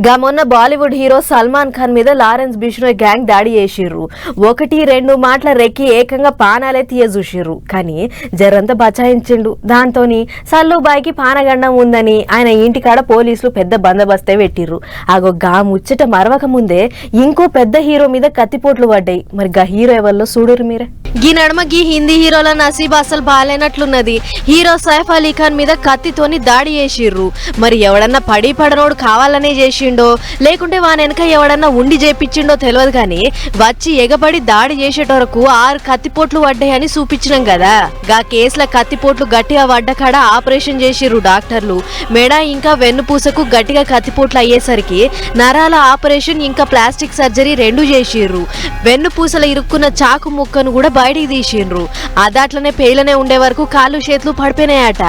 గా మొన్న బాలీవుడ్ హీరో సల్మాన్ ఖాన్ మీద లారెన్స్ బిష్నోయ్ గ్యాంగ్ దాడి చేసిర్రు. ఒకటి రెండు మాటల రెక్కి ఏకంగా పానాలే తీయజూసిర్రు. కానీ జరంతా బచాయించిండు. దాంతోని సల్లుబాయికి పానగండం ఉందని ఆయన ఇంటికాడ పోలీసులు పెద్ద బందోబస్తే పెట్టిర్రు. ఆగో గా ముచ్చట మరవక ముందే ఇంకో పెద్ద హీరో మీద కత్తిపోట్లు పడ్డాయి. మరి గా హీరో ఎవరిలో చూడరు మీరే? గీ నడమ గీ హిందీ హీరోల నసీబ్ అసలు బాగాలేనట్లున్నది హీరో సైఫ్ అలీ ఖాన్ మీద కత్తితోని దాడి చేసిర్రు. మరి ఎవడన్నా పడి పడనోడు కావాలనే చేసిండో? లేకుంటే వాని వెనక ఎవడన్నా ఉండి చేపించిండో తెలియదు కానీ వచ్చి ఎగబడి దాడి చేసేటోరకు ఆరు కత్తిపోట్లు పడ్డాయని చూపించినాం కదా. గా కేసుల కత్తిపోట్లు గట్టిగా పడ్డ కాడ ఆపరేషన్ చేసిర్రు డాక్టర్లు. మెడ ఇంకా వెన్నుపూసకు గట్టిగా కత్తిపోట్లు అయ్యేసరికి నరాల ఆపరేషన్ ఇంకా ప్లాస్టిక్ సర్జరీ రెండు చేసిర్రు. వెన్నుపూసల ఇరుక్కున్న చాకు ముక్కను కూడా బయటికి తీసిండ్రు. అదాట్లనే పేలనే ఉండే వరకు కాళ్ళు చేతులు పడిపోయినాయట.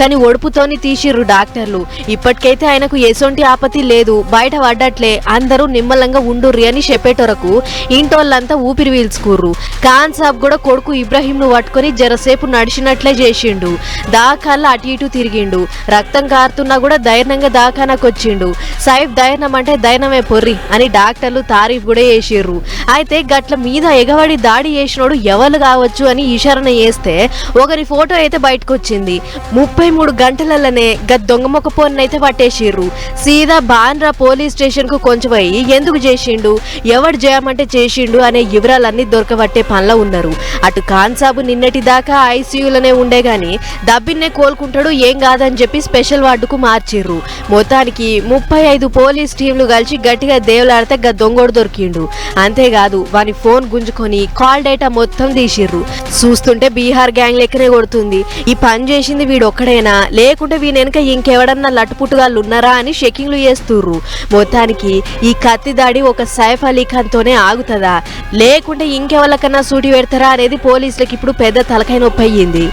కానీ ఒడుపుతోని తీసిర్రు డాక్టర్లు. ఇప్పటికైతే ఆయనకు ఎసొంటి ఆపతి లేదు. బయట పడ్డట్లే. అందరూ నిమ్మలంగా ఉండుర్రి అని చెప్పేటోరకు ఇంటోళ్ళంతా ఊపిరి పీల్చుకుర్రు. ఖాన్ సాబ్ కూడా కొడుకు ఇబ్రహీంను పట్టుకొని జరసేపు నడిచినట్లే చేసిండు. దాకాల్లో అటు ఇటు తిరిగిండు. రక్తం కారుతున్నా కూడా ధైర్యంగా దాకానకు వచ్చిండు. సైఫ్ ధైర్యం అంటే ధైర్యమే పొర్రి అని డాక్టర్లు తారీఫ్ కూడా చేసిర్రు అయితే గట్ల మీద ఎగబడి దాడి చేసినోడు ఎవరు కావచ్చు అని ఈశారణ చేస్తే ఒకరి ఫోటో అయితే బయటకు వచ్చింది ముప్పై మూడు గంటలలోనే గత దొంగ మొక్క అయితే పట్టేసిర్రు. సీదా బాండ్రా పోలీస్ స్టేషన్కు కొంచెం అయ్యి ఎందుకు చేసిండు? ఎవడు చేయమంటే చేసిండు అనే వివరాలన్నీ దొరకబట్టే పనిలో ఉన్నారు. అటు కాన్సాబు నిన్నటి దాకా ఐసీయూలోనే ఉండే గాని దబ్బిన్నే కోలుకుంటాడు ఏం కాదని చెప్పి స్పెషల్ వార్డుకు మార్చిర్రు. మొత్తానికి ముప్పై ఐదు పోలీస్ టీంలు కలిసి గట్టిగా దేవులాడితే గ దొంగోడు దొరికిండు. అంతేకాదు వాని ఫోన్ గుంజుకొని కాల్ డేటా మొత్తం తీసిర్రు. చూస్తుంటే బీహార్ గ్యాంగ్ లెక్కనే కొడుతుంది. ఈ పని చేసింది వీడు ఒక్కడేనా లేకుంటే వీనెనక వెనక ఇంకెవడన్నా లట్టుపుట్టుగాళ్ళు ఉన్నారా అని షెకింగ్లు చేస్తుర్రు. మొత్తానికి ఈ కత్తి దాడి ఒక సైఫ్ అలీ ఖాన్ తోనే ఆగుతుందా? లేకుంటే ఇంకెవరికన్నా సూటి పెడతారా అనేది పోలీసులకు ఇప్పుడు పెద్ద తలకాయ నొప్పి అయ్యింది